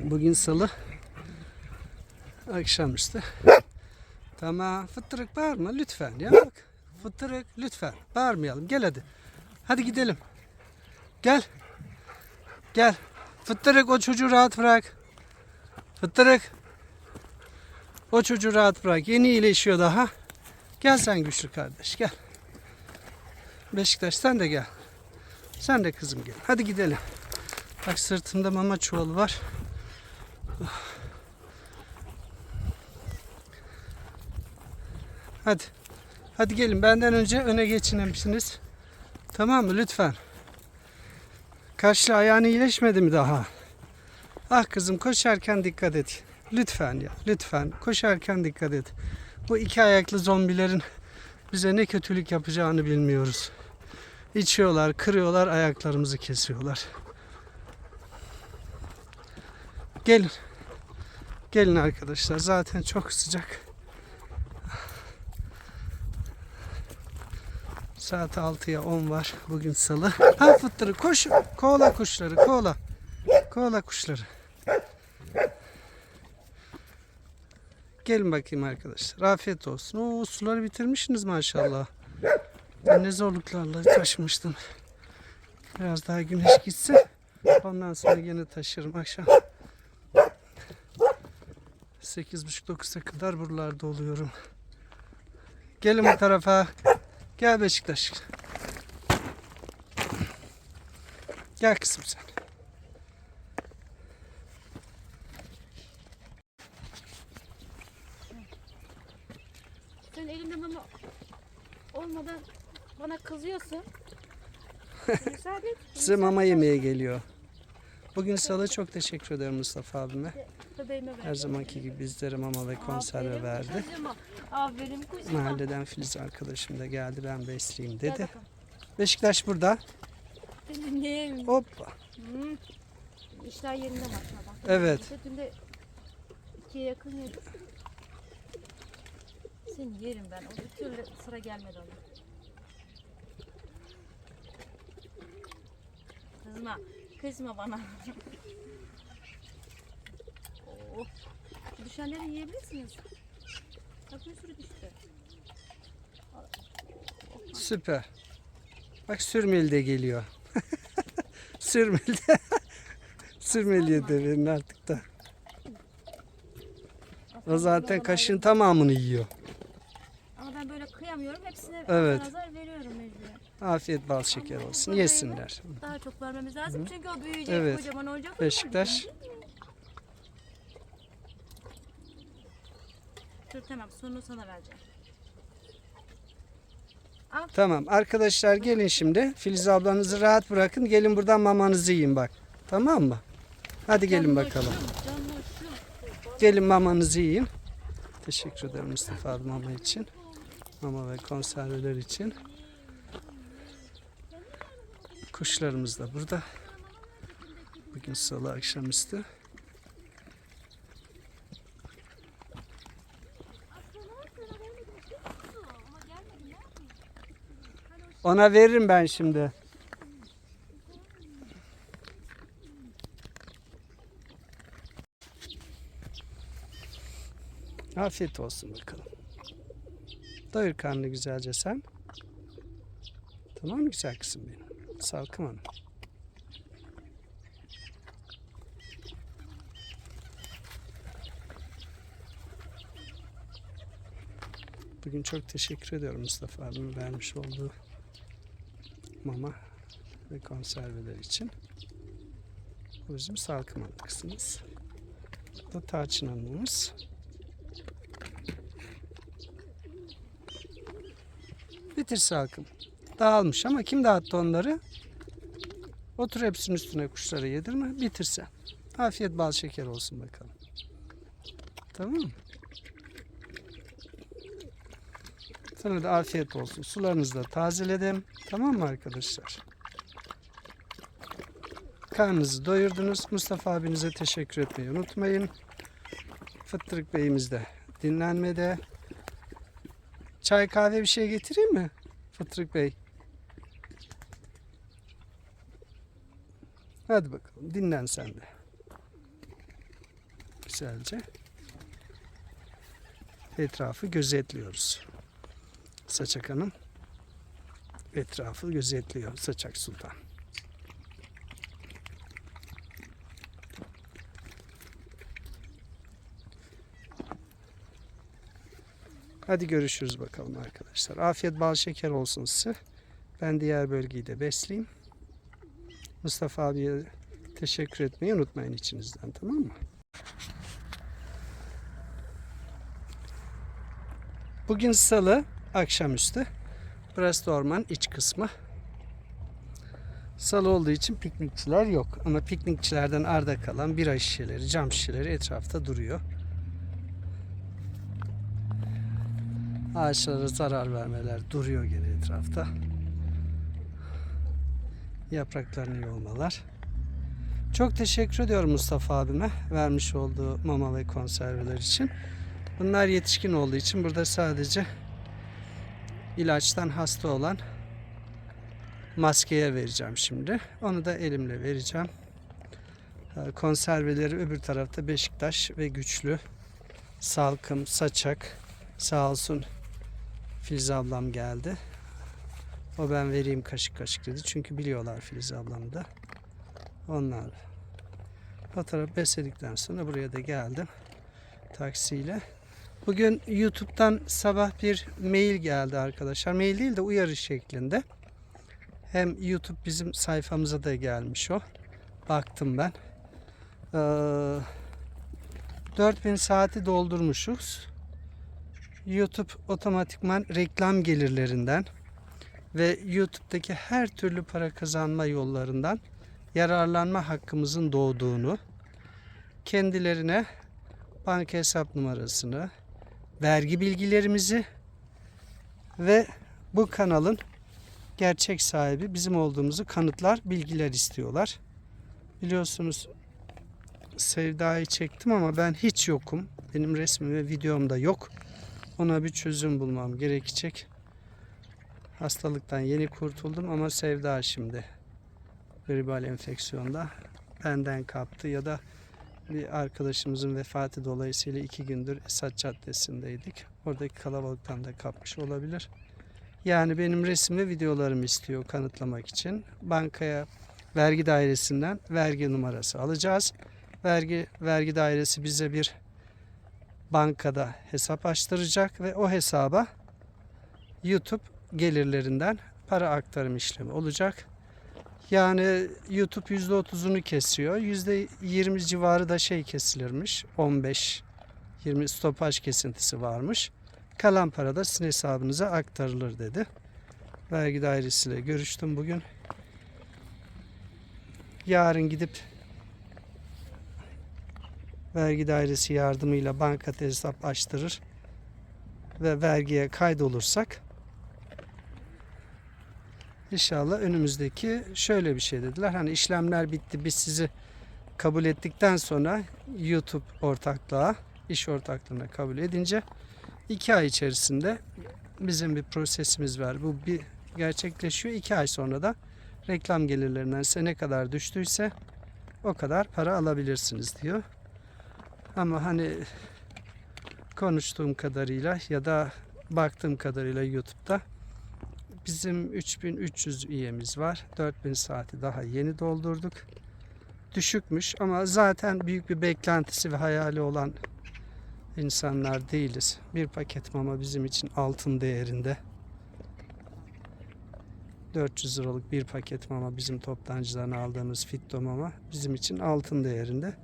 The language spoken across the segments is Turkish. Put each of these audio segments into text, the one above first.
Bugün salı. Akşamüstü. Tamam. Fıttırık bağırma lütfen ya bak. Fıttırık lütfen. Bağırmayalım. Gel hadi. Hadi gidelim. Gel. Gel. Fıttırık o çocuğu rahat bırak. Fıttırık. O çocuğu rahat bırak. Yeni iyileşiyor daha. Gel sen güçlü kardeş gel. Beşiktaş sen de gel. Sen de kızım gel. Hadi gidelim. Bak sırtımda mama çuvalı var. Hadi. Hadi gelin benden önce öne geçinemişsiniz. Tamam mı lütfen. Kaşlı ayağın iyileşmedi mi daha? Ah kızım koşarken dikkat et. Lütfen ya lütfen koşarken dikkat et. Bu iki ayaklı zombilerin bize ne kötülük yapacağını bilmiyoruz. İçiyorlar, kırıyorlar, ayaklarımızı kesiyorlar. Gelin. Gelin arkadaşlar. Zaten çok sıcak. Saat 6'ya 10 var. Bugün salı. Ha fıttırı koş. Kovala kuşları. Kovala. Kovala kuşları. Gelin bakayım arkadaşlar. Afiyet olsun. Oo suları bitirmişsiniz maşallah. Ben ne zorluklarla taşımıştım. Biraz daha güneş gitsin. Ondan sonra yine taşırım akşam. 8.30-9'a kadar buralarda oluyorum. Gelin bu tarafa. Gel Beşiktaş. Gel kızım sen. Sen elinde mama olmadan bana kızıyorsun. Müsaade et. Size mama yemeye geliyor. Bugün salı çok teşekkür ederim Mustafa abime. Her zamanki gibi bizlere mama ve konserve Aferin verdi. Aferin kuzuma. Mahalleden Filiz arkadaşım da geldi ben besleyeyim Gel dedi. bakalım. Beşiktaş burada. Benim neyim? Hoppa. Hmm. İşler yerinde maşallah. Evet. İşte Dün de ikiye yakın yedim. Seni yerim ben. O bir türlü sıra gelmedi ona. Kızma. Kızma bana. oh. Düşenleri yiyebilirsiniz. Bak bir sürü düştü. Süper. Bak Sürmeli de geliyor. Sürmeli de. Sürmeliye de verin artık da. O zaten kaşın tamamını yiyor. Ama ben böyle kıyamıyorum. Hepsine Evet. azar azar veriyorum mecburen. Afiyet bal şeker olsun. Yesinler. Daha çok vermemiz lazım çünkü o büyüyecek, Evet. kocaman olacak. Beşiktaş. Dur tamam, sonunu sana vereceğim. Tamam arkadaşlar gelin şimdi. Filiz ablanızı rahat bırakın. Gelin buradan mamanızı yiyin bak. Tamam mı? Hadi gelin bakalım. Canlaşım. Gelin mamanızı yiyin. Teşekkür ederim Mustafa abi mama için. Mama ve konserveler için. Kuşlarımız da burada. Bugün salı akşamüstü. Ona veririm ben şimdi. Afiyet olsun bakalım. Doyur karnını güzelce sen. Tamam mı güzel kızım benim? Salkım Hanım. Bugün çok teşekkür ediyorum Mustafa abimin vermiş olduğu mama ve konserveler için. Bu bizim Salkım Hanım kızımız. Bu da Tarçın Hanım'ımız. Bitir salkım. Dağılmış ama kim dağıttı onları? Otur hepsinin üstüne kuşları yedirme. Bitirse. Afiyet bal şeker olsun bakalım. Tamam mı? Sana da afiyet olsun. Sularınızı da tazeledim. Tamam mı arkadaşlar? Karnınızı doyurdunuz. Mustafa abinize teşekkür etmeyi unutmayın. Fıttırık Bey'imiz de dinlenmede. Çay kahve bir şey getireyim mi? Fıtırık Bey. Hadi bakalım dinlen sen de. Güzelce. Etrafı gözetliyoruz. Saçak Hanım etrafı gözetliyor Saçak Sultan. Hadi görüşürüz bakalım arkadaşlar. Afiyet bal şeker olsun size. Ben diğer bölgeyi de besleyeyim. Mustafa abiye teşekkür etmeyi unutmayın içinizden tamam mı? Bugün salı akşamüstü. Burası da orman iç kısmı. Salı olduğu için piknikçiler yok. Ama piknikçilerden arda kalan bira şişeleri, cam şişeleri etrafta duruyor. Ağaçlara zarar vermeler duruyor gene etrafta. Yapraklarını yolmalar. Çok teşekkür ediyorum Mustafa abime vermiş olduğu mama ve konserveler için. Bunlar yetişkin olduğu için burada sadece ilaçtan hasta olan maskeye vereceğim şimdi. Onu da elimle vereceğim. Ee, Konserveleri öbür tarafta Beşiktaş ve Güçlü, Salkım, Saçak, sağ olsun Filiz ablam geldi. O ben vereyim kaşık kaşık dedi. Çünkü biliyorlar Filiz ablamı da. Onlar. Fotoğraf besledikten sonra buraya da geldim. Taksiyle. Bugün YouTube'dan sabah bir mail geldi arkadaşlar. Mail değil de uyarı şeklinde. Hem YouTube bizim sayfamıza da gelmiş o. Baktım ben. Ee, 4000 saati doldurmuşuz. YouTube otomatikman reklam gelirlerinden ve YouTube'daki her türlü para kazanma yollarından yararlanma hakkımızın doğduğunu, kendilerine banka hesap numarasını, vergi bilgilerimizi ve bu kanalın gerçek sahibi bizim olduğumuzu kanıtlar, bilgiler istiyorlar. Biliyorsunuz Sevda'yı çektim ama ben hiç yokum. Benim resmim ve videom da yok. Ona bir çözüm bulmam gerekecek. Hastalıktan yeni kurtuldum ama Sevda şimdi gribal enfeksiyonda benden kaptı ya da bir arkadaşımızın vefatı dolayısıyla iki gündür Esat Caddesi'ndeydik. Oradaki kalabalıktan da kapmış olabilir. Yani benim resim ve videolarımı istiyor kanıtlamak için. Bankaya vergi dairesinden vergi numarası alacağız. Vergi vergi dairesi bize bir bankada hesap açtıracak ve o hesaba YouTube gelirlerinden para aktarım işlemi olacak. Yani YouTube %30'unu kesiyor. %20 civarı da şey kesilirmiş. 15 20 stopaj kesintisi varmış. Kalan para da sizin hesabınıza aktarılır dedi. Vergi dairesiyle görüştüm bugün. Yarın gidip vergi dairesi yardımıyla banka hesap açtırır ve vergiye kaydolursak İnşallah önümüzdeki şöyle bir şey dediler. Hani işlemler bitti biz sizi kabul ettikten sonra YouTube ortaklığa, iş ortaklığına kabul edince iki ay içerisinde bizim bir prosesimiz var. Bu bir gerçekleşiyor. iki ay sonra da reklam gelirlerinden size ne kadar düştüyse o kadar para alabilirsiniz diyor. Ama hani konuştuğum kadarıyla ya da baktığım kadarıyla YouTube'da Bizim 3300 üyemiz var. 4000 saati daha yeni doldurduk. Düşükmüş ama zaten büyük bir beklentisi ve hayali olan insanlar değiliz. Bir paket mama bizim için altın değerinde. 400 liralık bir paket mama bizim toptancıdan aldığımız fitto mama bizim için altın değerinde.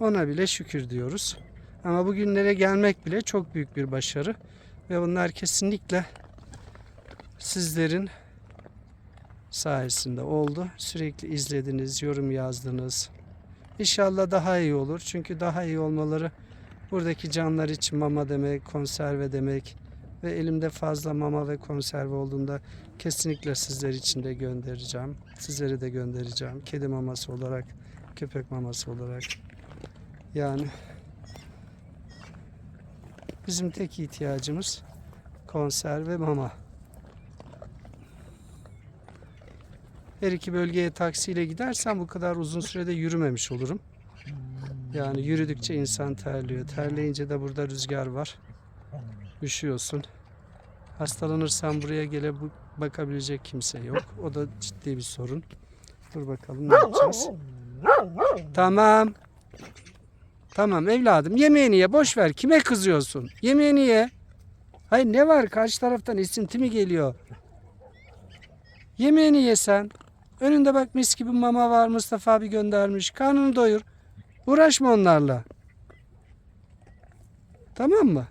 Ona bile şükür diyoruz. Ama bugünlere gelmek bile çok büyük bir başarı ve bunlar kesinlikle sizlerin sayesinde oldu. Sürekli izlediniz, yorum yazdınız. İnşallah daha iyi olur. Çünkü daha iyi olmaları buradaki canlar için mama demek, konserve demek ve elimde fazla mama ve konserve olduğunda kesinlikle sizler için de göndereceğim. Sizleri de göndereceğim. Kedi maması olarak, köpek maması olarak. Yani bizim tek ihtiyacımız konserve mama. Her iki bölgeye taksiyle gidersem bu kadar uzun sürede yürümemiş olurum. Yani yürüdükçe insan terliyor. Terleyince de burada rüzgar var. Üşüyorsun. Hastalanırsan buraya gele bakabilecek kimse yok. O da ciddi bir sorun. Dur bakalım ne yapacağız. Tamam. Tamam evladım yemeğini ye boş ver. Kime kızıyorsun? Yemeğini ye. Hayır ne var karşı taraftan esinti mi geliyor? Yemeğini ye sen. Önünde bak mis gibi mama var Mustafa abi göndermiş. Karnını doyur. Uğraşma onlarla. Tamam mı?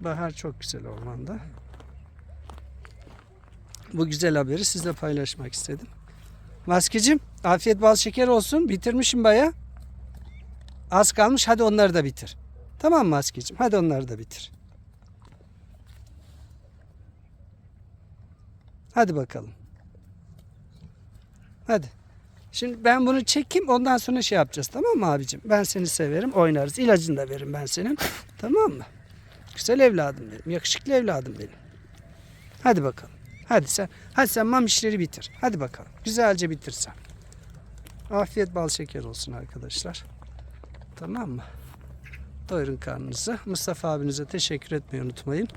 Bahar çok güzel ormanda. Bu güzel haberi sizle paylaşmak istedim. Maskecim afiyet bal şeker olsun. Bitirmişim baya. Az kalmış hadi onları da bitir. Tamam Maskecim? Hadi onları da bitir. Hadi bakalım. Hadi. Şimdi ben bunu çekeyim ondan sonra şey yapacağız tamam mı abicim? Ben seni severim oynarız. İlacını da veririm ben senin. Tamam mı? Güzel evladım benim. Yakışıklı evladım benim. Hadi bakalım. Hadi sen hadi sen mam işleri bitir. Hadi bakalım. Güzelce bitirsen. Afiyet bal şeker olsun arkadaşlar. Tamam mı? Doyurun karnınızı. Mustafa abinize teşekkür etmeyi unutmayın.